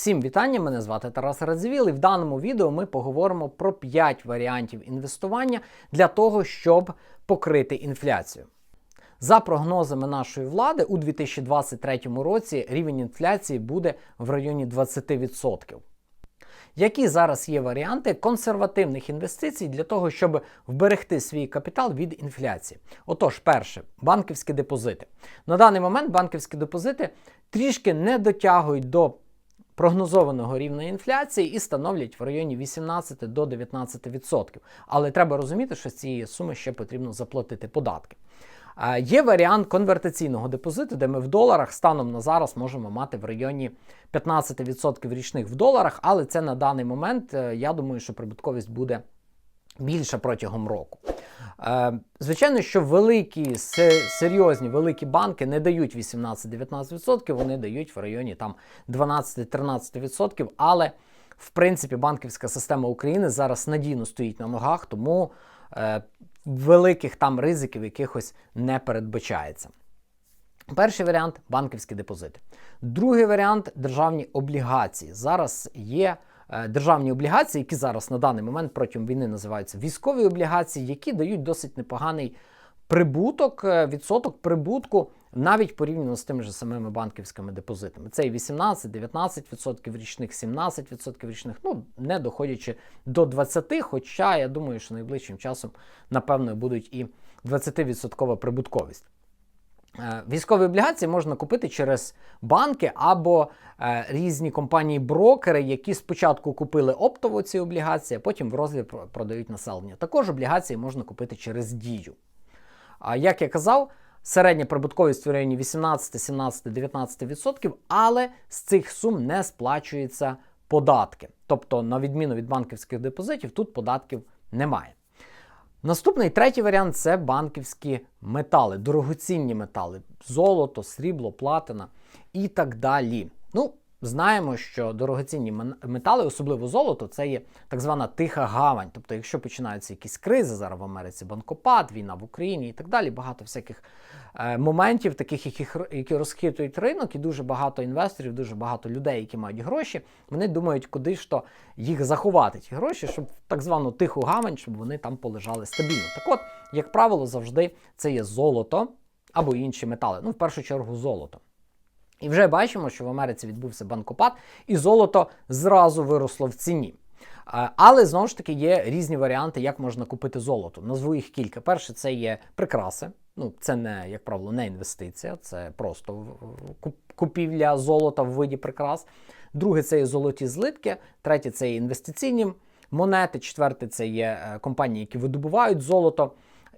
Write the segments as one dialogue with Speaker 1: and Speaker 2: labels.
Speaker 1: Всім вітання! Мене звати Тарас Радзивіл, і в даному відео ми поговоримо про 5 варіантів інвестування для того, щоб покрити інфляцію. За прогнозами нашої влади, у 2023 році рівень інфляції буде в районі 20%. Які зараз є варіанти консервативних інвестицій для того, щоб вберегти свій капітал від інфляції? Отож, перше, банківські депозити. На даний момент банківські депозити трішки не дотягують до прогнозованого рівня інфляції і становлять в районі 18 до 19%. Але треба розуміти, що з цієї суми ще потрібно заплатити податки. Є варіант конвертаційного депозиту, де ми в доларах станом на зараз можемо мати в районі 15% річних в доларах, але це на даний момент, е, я думаю, що прибутковість буде більша протягом року. Е, Звичайно, що великі, серйозні великі банки не дають 18-19%, вони дають в районі там 12-13%, але в принципі банківська система України зараз надійно стоїть на ногах, тому е, великих там ризиків якихось не передбачається. Перший варіант банківські депозити. Другий варіант державні облігації. Зараз є державні облігації, які зараз на даний момент протягом війни називаються військові облігації, які дають досить непоганий прибуток, е, відсоток прибутку навіть порівняно з тими ж самими банківськими депозитами. Це і 18-19% річних, 17% річних, ну не доходячи до 20%, хоча я думаю, що найближчим часом, напевно, будуть і 20% прибутковість. Е, Військові облігації можна купити через банки або е, різні компанії-брокери, які спочатку купили оптово ці облігації, а потім в про- продають населення. Також облігації можна купити через дію. Як я казав, середня прибутковість в районі 18, 17, 19%, але з цих сум не сплачуються податки. Тобто, на відміну від банківських депозитів, тут податків немає. Наступний третій варіант це банківські метали, дорогоцінні метали, золото, срібло, платина і так далі. Ну, знаємо, що дорогоцінні метали, особливо золото, це є так звана тиха гавань. Тобто, якщо починаються якісь кризи, зараз в Америці банкопад, війна в Україні і так далі, багато всяких е, моментів, таких, які, які розхитують ринок, і дуже багато інвесторів, дуже багато людей, які мають гроші, вони думають, куди ж то їх заховати, ті гроші, щоб так звану тиху гавань, щоб вони там полежали стабільно. Так от, як правило, завжди це є золото або інші метали. Ну, в першу чергу, золото. І вже бачимо, що в Америці відбувся банкопад, і золото зразу виросло в ціні. Але знову ж таки є різні варіанти, як можна купити золото. Назву їх кілька. Перше, це є прикраси. Ну, це не, як правило, не інвестиція, це просто купівля золота в виді прикрас. Друге, це є золоті злитки. Третє це є інвестиційні монети. Четверте, це є е, компанії, які видобувають золото.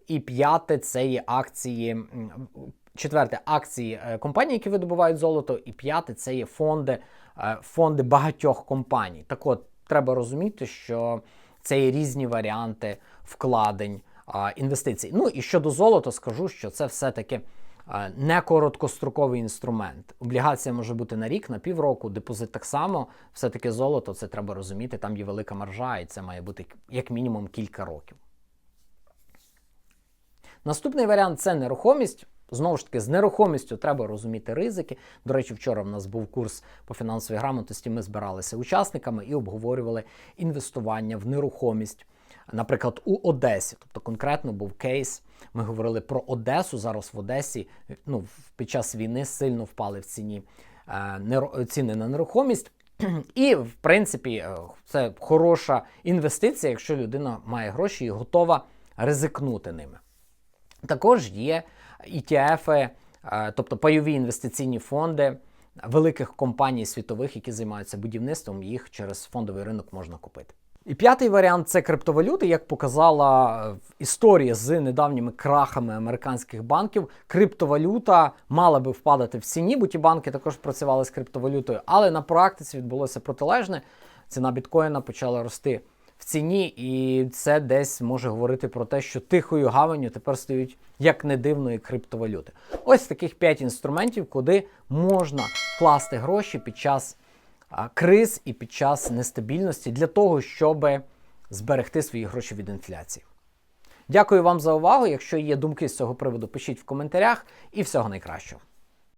Speaker 1: І п'яте це є акції. Четверте акції е, компаній, які видобувають золото, і п'яте це є фонди, е, фонди багатьох компаній. Так от треба розуміти, що це є різні варіанти вкладень інвестицій. Ну і щодо золота, скажу, що це все-таки не короткостроковий інструмент. Облігація може бути на рік, на півроку, депозит так само. Все-таки золото, це треба розуміти. Там є велика маржа, і це має бути як мінімум кілька років. Наступний варіант це нерухомість. Знову ж таки, з нерухомістю треба розуміти ризики. До речі, вчора в нас був курс по фінансовій грамотності. Ми збиралися учасниками і обговорювали інвестування в нерухомість. Наприклад, у Одесі, тобто конкретно був кейс. Ми говорили про Одесу. Зараз в Одесі ну, під час війни сильно впали в ціні е, ціни на нерухомість. І, в принципі, е, це хороша інвестиція, якщо людина має гроші і готова ризикнути ними. Також є ETF, е, тобто пайові інвестиційні фонди великих компаній світових, які займаються будівництвом, їх через фондовий ринок можна купити. І п'ятий варіант це криптовалюти. Як показала е, історія з недавніми крахами американських банків, криптовалюта мала би впадати в ціні, бо ті банки також працювали з криптовалютою, але на практиці відбулося протилежне. Ціна біткоїна почала рости в ціні, і це десь може говорити про те, що тихою гаванню тепер стають як не дивно і криптовалюти. Ось таких 5 інструментів, куди можна вкласти гроші під час криз і під час нестабільності для того, щоб зберегти свої гроші від інфляції. Дякую вам за увагу. Якщо є думки з цього приводу, пишіть в коментарях і всього найкращого.